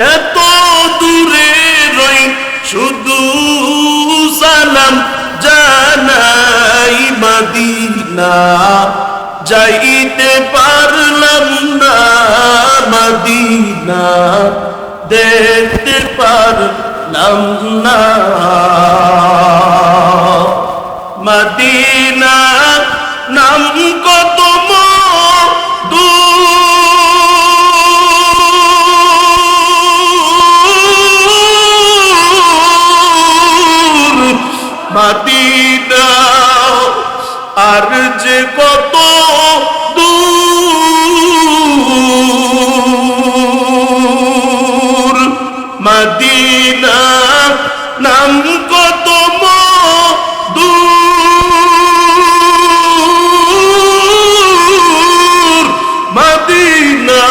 এত দূরে রই শুধু সালাম জানাই মদিনা। যাইতে পারলাম না মদিনা। দেখতে পারলাম না মদিনা। নাম কত মদিনা আর যে কত দূর মদিনা নাম কত দূর মদিনা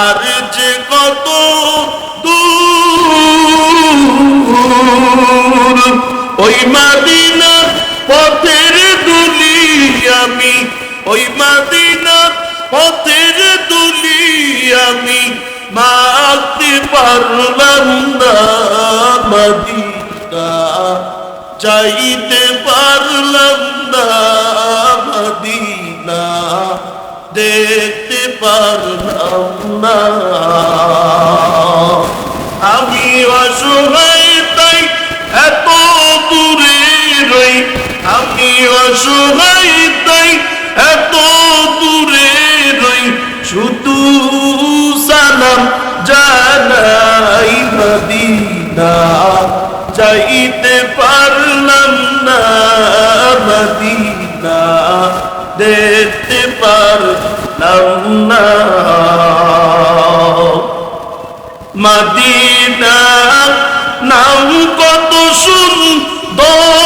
আর যে কত দূর ওই মাদিনা পথের দুলি আমি, ওই মাদিনা পথের দুলি আমি মাখতে পারলাম না মদিনা চাইতে পারলাম না মদিনা, দেখতে পারলাম না। আমি অসহায় অসহায় তাই এত দূরে রই শুধু সালাম জানাই মদিনা। যাইতে পারলাম না মদিনা। দেখতে পারলাম না। মদিনা নাম কত সুন্দর।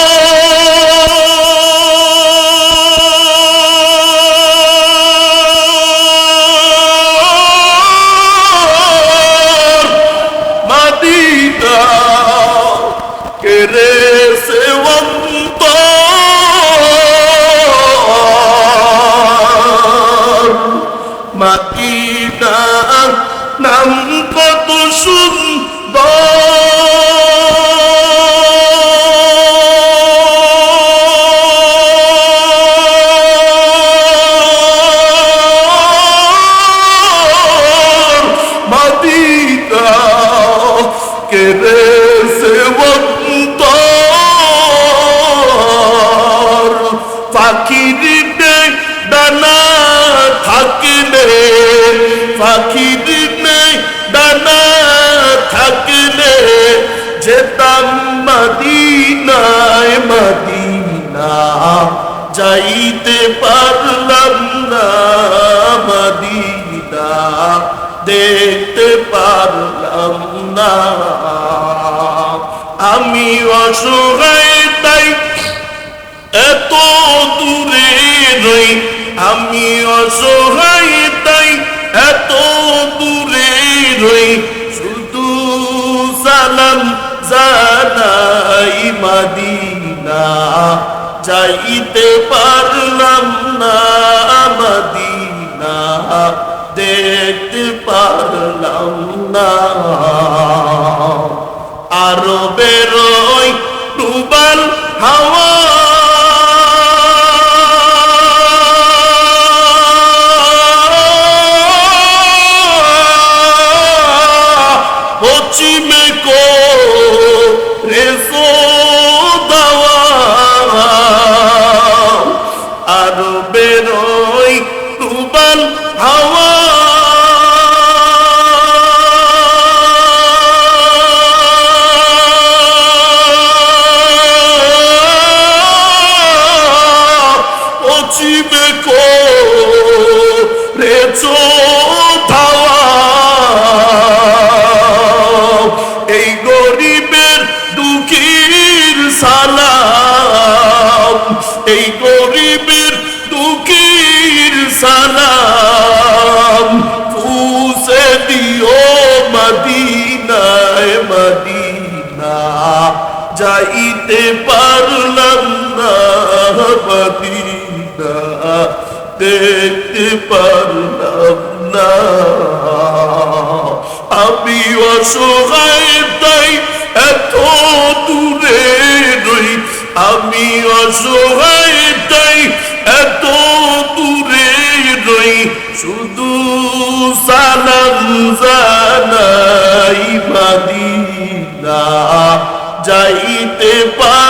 কেরে সেবন্ত? মদিনা নাম কত সুন্দর। পাখির ডানা থাকিলে পাখির ডানা থাকিলে যেতাম মদিনায়, মদিনা যাইতে পারলাম না, মদিনা দেখতে পারলাম না। আমি অসহায় তাই এত দূরে রই আমি অসহায় তাই এত দূরে রই শুধু সালাম জানাই মদিনা, যাইতে পারলাম না মদিনা, দেখতে পারলাম না। আরও বেরোই টুবাল হাওয়া मुझको রেসো দাওয়া আর বেরোই তুবান হাওয়া অচিবে সালাম, এই গরিবের দুঃখীর সালাম। পুষে দিও মদিনায় মদিনা, যাইতে পারলাম না মদিনা, দেখতে পারলাম না। আমি অসহায় তাই এত দূর আমি অসহায় তাই এত দূরে রই শুধু সালাম জানাই মাদিনা যাইতে পার